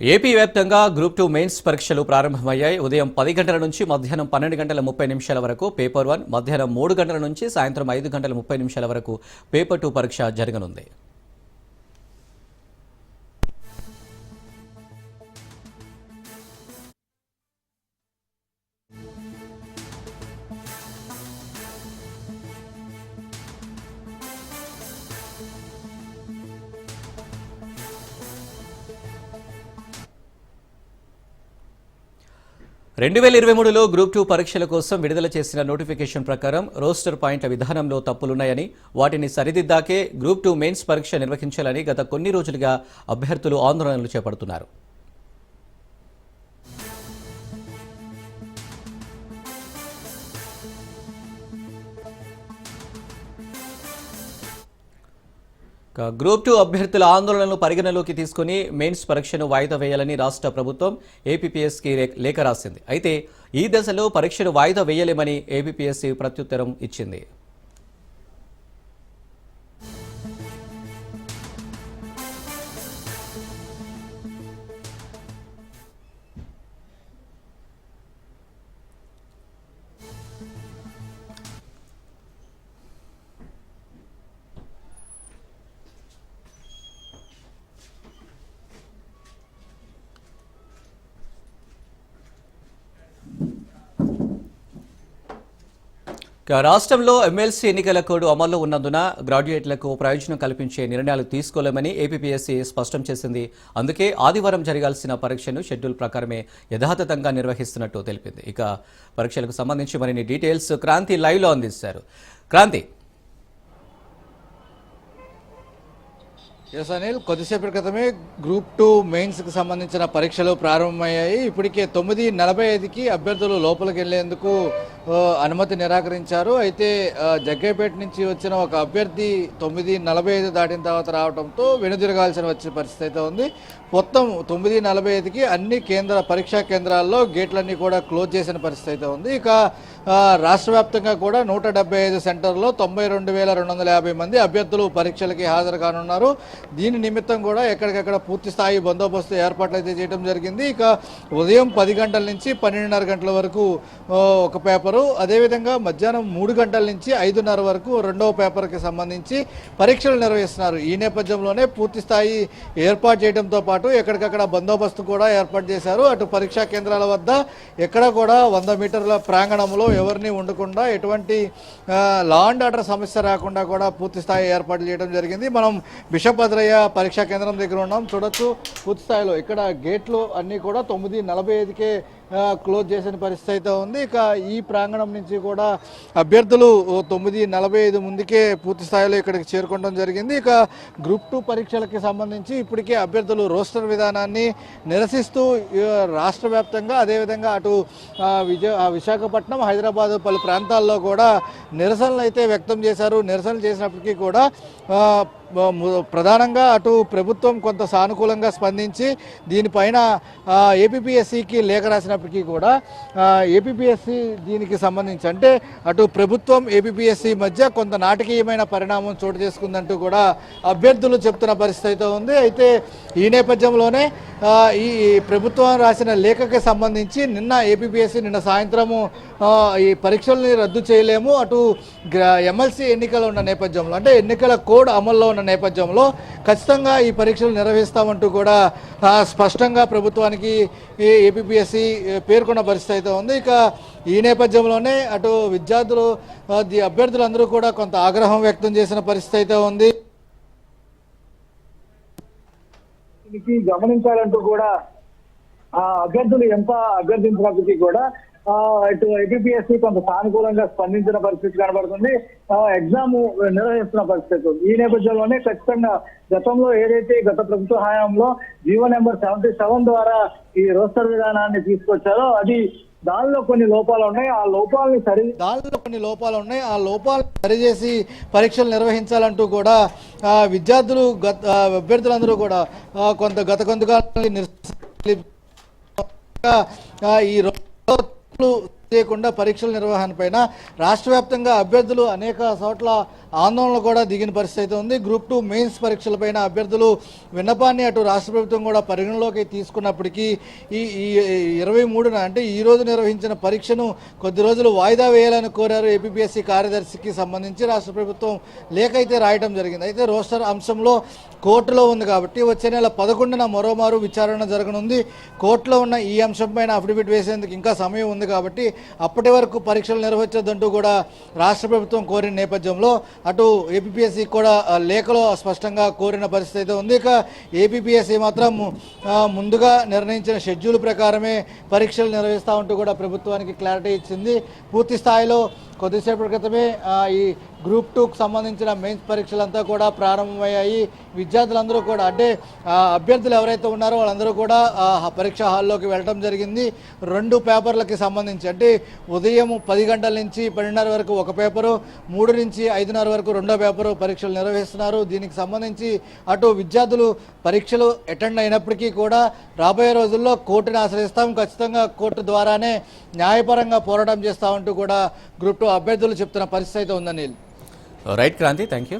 AP వ్యాప్తంగా group two mains పరీక్షలు ప్రారంభమయ్యాయి. ఉదయం పది గంటల నుంచి మధ్యాహ్నం పన్నెండు గంటల ముప్పై నిమిషాల వరకు పేపర్ వన్ మధ్యాహ్నం మూడు గంటల నుంచి సాయంత్రం ఐదు గంటల ముప్పై నిమిషాల వరకు పేపర్ టూ పరీక్ష జరగనుంది. రెండు వేల ఇరవై మూడులో గ్రూప్ టూ పరీక్షల కోసం విడుదల చేసిన నోటిఫికేషన్ ప్రకారం రోస్టర్ పాయింట్ల విధానంలో తప్పులున్నాయని వాటిని సరిదిద్దాకే గ్రూప్ టూ మెయిన్స్ పరీక్ష నిర్వహించాలని గత కొన్ని రోజులుగా అభ్యర్థులు ఆందోళనలు చేపడుతున్నారు. గ్రూప్ టూ అభ్యర్థుల ఆందోళనలు పరిగణలోకి తీసుకుని మెయిన్స్ పరీక్షను వాయిదా వేయాలని రాష్ట్ర ప్రభుత్వం ఏపీపీఎస్కి లేఖ రాసింది. అయితే ఈ దశలో పరీక్షను వాయిదా వేయలేమని ఏపీపీఎస్సీ ప్రత్యుత్తరం ఇచ్చింది. రాష్ట్రంలో ఎమ్మెల్సీ ఎన్నికల కోడ్ అమల్లో ఉన్నందున గ్రాడ్యుయేట్లకు ప్రయోజనం కల్పించే నిర్ణయాలు తీసుకోలేమని ఏపీపీఎస్సీ స్పష్టం చేసింది. అందుకే ఆదివారం జరగాల్సిన పరీక్షను షెడ్యూల్ ప్రకారమే యథాతథంగా నిర్వహిస్తున్నట్టు తెలిపింది. ఇక పరీక్షలకు సంబంధించి మరిన్ని డీటెయిల్స్ క్రాంతి లైవ్లో అందిస్తారు. క్రాంతి. ఎస్ అనిల్ కొద్దిసేపటి క్రితమే గ్రూప్ టూ మెయిన్స్కి సంబంధించిన పరీక్షలు ప్రారంభమయ్యాయి. ఇప్పటికే తొమ్మిది నలభై ఐదుకి అభ్యర్థులు లోపలికి వెళ్ళేందుకు అనుమతి నిరాకరించారు. అయితే జగ్గైపేట నుంచి వచ్చిన ఒక అభ్యర్థి తొమ్మిది నలభై ఐదు దాటిన తర్వాత రావడంతో వెనుదిరగాల్సిన వచ్చే పరిస్థితి అయితే ఉంది. మొత్తం తొమ్మిది నలభై ఐదుకి అన్ని కేంద్ర పరీక్షా కేంద్రాల్లో గేట్లన్నీ కూడా క్లోజ్ చేసిన పరిస్థితి అయితే ఉంది. ఇక రాష్ట్ర వ్యాప్తంగా కూడా నూట డెబ్బై ఐదు సెంటర్లో తొంభై రెండు వేల రెండు వందల యాభై మంది అభ్యర్థులు పరీక్షలకి హాజరు కానున్నారు. దీని నిమిత్తం కూడా ఎక్కడికక్కడ పూర్తి స్థాయి బందోబస్తు ఏర్పాట్లు అయితే చేయడం జరిగింది. ఇక ఉదయం పది గంటల నుంచి పన్నెండున్నర గంటల వరకు ఒక పేపరు అదేవిధంగా మధ్యాహ్నం మూడు గంటల నుంచి ఐదున్నర వరకు రెండవ పేపర్కి సంబంధించి పరీక్షలు నిర్వహిస్తున్నారు. ఈ నేపథ్యంలోనే పూర్తి స్థాయి ఏర్పాటు చేయడంతో పాటు ఎక్కడికక్కడ బందోబస్తు కూడా ఏర్పాటు చేశారు. అటు పరీక్షా కేంద్రాల వద్ద ఎక్కడ కూడా వంద మీటర్ల ప్రాంగణంలో ఎవరిని ఉండకుండా ఎటువంటి లా అండ్ ఆర్డర్ సమస్య రాకుండా కూడా పూర్తి స్థాయి ఏర్పాట్లు చేయడం జరిగింది. మనం బిషభద్రయ్య పరీక్షా కేంద్రం దగ్గర ఉన్నాం. చూడొచ్చు పూర్తి స్థాయిలో ఇక్కడ గేట్లు అన్నీ కూడా తొమ్మిది నలభై ఐదుకే క్లోజ్ చేసిన పరిస్థితి అయితే ఉంది. ఇక ఈ ప్రాంగణం నుంచి కూడా అభ్యర్థులు తొమ్మిది నలభై ఐదు ముందుకే పూర్తి స్థాయిలో ఇక్కడికి చేరుకోవడం జరిగింది. ఇక గ్రూప్ టూ పరీక్షలకి సంబంధించి ఇప్పటికే అభ్యర్థులు రోస్టర్ విధానాన్ని నిరసిస్తూ రాష్ట్ర వ్యాప్తంగా అదేవిధంగా అటు విజయ విశాఖపట్నం హైదరాబాద్ పలు ప్రాంతాల్లో కూడా నిరసనలు అయితే వ్యక్తం చేశారు. నిరసనలు చేసినప్పటికీ కూడా ప్రధానంగా అటు ప్రభుత్వం కొంత సానుకూలంగా స్పందించి దీనిపైన ఏపీఎస్సికి లేఖ రాసినప్పటికీ కూడా ఏపీఎస్సి దీనికి సంబంధించి అంటే అటు ప్రభుత్వం ఏపీఎస్సి మధ్య కొంత నాటకీయమైన పరిణామం చోటు చేసుకుందంటూ కూడా అభ్యర్థులు చెప్తున్న పరిస్థితి అయితే ఉంది. అయితే ఈ నేపథ్యంలోనే ఈ ప్రభుత్వం రాసిన లేఖకి సంబంధించి నిన్న ఏపీఎస్సి నిన్న సాయంత్రము ఈ పరీక్షల్ని రద్దు చేయలేము. అటు ఎమ్మెల్సీ ఎన్నికలు ఉన్న నేపథ్యంలో అంటే ఎన్నికల కోడ్ అమల్లో ఉన్న నేపథ్యంలో ఖచ్చితంగా ఈ పరీక్షలు నిర్వహిస్తామంటూ కూడా స్పష్టంగా ప్రభుత్వానికి ఈ ఏపీపీఎస్సి పేర్కొన్న పరిస్థితి అయితే ఉంది. ఇక ఈ నేపథ్యంలోనే అటు విద్యార్థులు అభ్యర్థులందరూ కూడా కొంత ఆగ్రహం వ్యక్తం చేసిన పరిస్థితి అయితే ఉంది. దీనికి గమనించాలంటూ కూడా ఆ అభ్యర్థులు ఎంత అభ్యర్థించినప్పటికీ కూడా ఇటు ఐటిపిఎస్సి కొంత సానుకూలంగా స్పందించిన పరిస్థితి కనబడుతుంది. ఎగ్జామ్ నిర్వహిస్తున్న పరిస్థితి ఈ నేపథ్యంలోనే ఖచ్చితంగా గతంలో ఏదైతే గత ప్రభుత్వ హయాంలో జీవో నెంబర్ సెవెంటీ సెవెన్ ద్వారా ఈ రోస్టర్ విధానాన్ని తీసుకొచ్చారో అది దానిలో కొన్ని లోపాలు ఉన్నాయి. ఆ లోపాలని సరి దానిలో కొన్ని లోపాలు ఉన్నాయి. ఆ లోపాలు సరిచేసి పరీక్షలు నిర్వహించాలంటూ కూడా విద్యార్థులు గత అభ్యర్థులందరూ కూడా కొంత గత కొంతకాలం ఈ రోజులు చేయకుండా పరీక్షల నిర్వహణ పైన రాష్ట్ర వ్యాప్తంగా అభ్యర్థులు అనేక చోట్ల ఆందోళన కూడా దిగిన పరిస్థితి అయితే ఉంది. గ్రూప్ టూ మెయిన్స్ పరీక్షలపైన అభ్యర్థులు విన్నపాన్ని అటు రాష్ట్ర ప్రభుత్వం కూడా పరిగణలోకి తీసుకున్నప్పటికీ ఈ ఈ ఇరవై మూడున అంటే ఈ రోజు నిర్వహించిన పరీక్షను కొద్ది రోజులు వాయిదా వేయాలని కోరారు ఏపీఎస్సీ కార్యదర్శికి సంబంధించి రాష్ట్ర ప్రభుత్వం లేఖ అయితే రాయటం జరిగింది. అయితే రోస్టర్ అంశంలో కోర్టులో ఉంది కాబట్టి వచ్చే నెల పదకొండున మరోమారు విచారణ జరగనుంది. కోర్టులో ఉన్న ఈ అంశం పైన అఫిడవిట్ వేసేందుకు ఇంకా సమయం ఉంది కాబట్టి అప్పటి వరకు పరీక్షలు నిర్వహించొద్దంటూ కూడా రాష్ట్ర ప్రభుత్వం కోరిన నేపథ్యంలో అటు ఏపీఎస్సి కూడా లేఖలో స్పష్టంగా కోరిన పరిస్థితి అయితే ఉంది. ఇక ఏపీఎస్సి మాత్రం ముందుగా నిర్ణయించిన షెడ్యూల్ ప్రకారమే పరీక్షలు నిర్వహిస్తూ ఉంటూ కూడా ప్రభుత్వానికి క్లారిటీ ఇచ్చింది. పూర్తి స్థాయిలో కొద్దిసేపటి క్రితమే ఈ గ్రూప్ టూకు సంబంధించిన మెయిన్స్ పరీక్షలంతా కూడా ప్రారంభమయ్యాయి. విద్యార్థులందరూ కూడా అంటే అభ్యర్థులు ఎవరైతే ఉన్నారో వాళ్ళందరూ కూడా పరీక్ష హాల్లోకి వెళ్ళడం జరిగింది. రెండు పేపర్లకి సంబంధించి అంటే ఉదయం పది గంటల నుంచి పన్నెండున్నర వరకు ఒక పేపరు మూడు నుంచి ఐదున్నర వరకు రెండో పేపరు పరీక్షలు నిర్వహిస్తున్నారు. దీనికి సంబంధించి అటు విద్యార్థులు పరీక్షలు అటెండ్ అయినప్పటికీ కూడా రాబోయే రోజుల్లో కోర్టుని ఆశ్రయిస్తాం. ఖచ్చితంగా కోర్టు ద్వారానే న్యాయపరంగా పోరాటం చేస్తామంటూ కూడా గ్రూప్ టూ అభ్యర్థులు చెప్తున్న పరిస్థితి అయితే ఉందని రైట్ క్రాంతి థ్యాంక్ యూ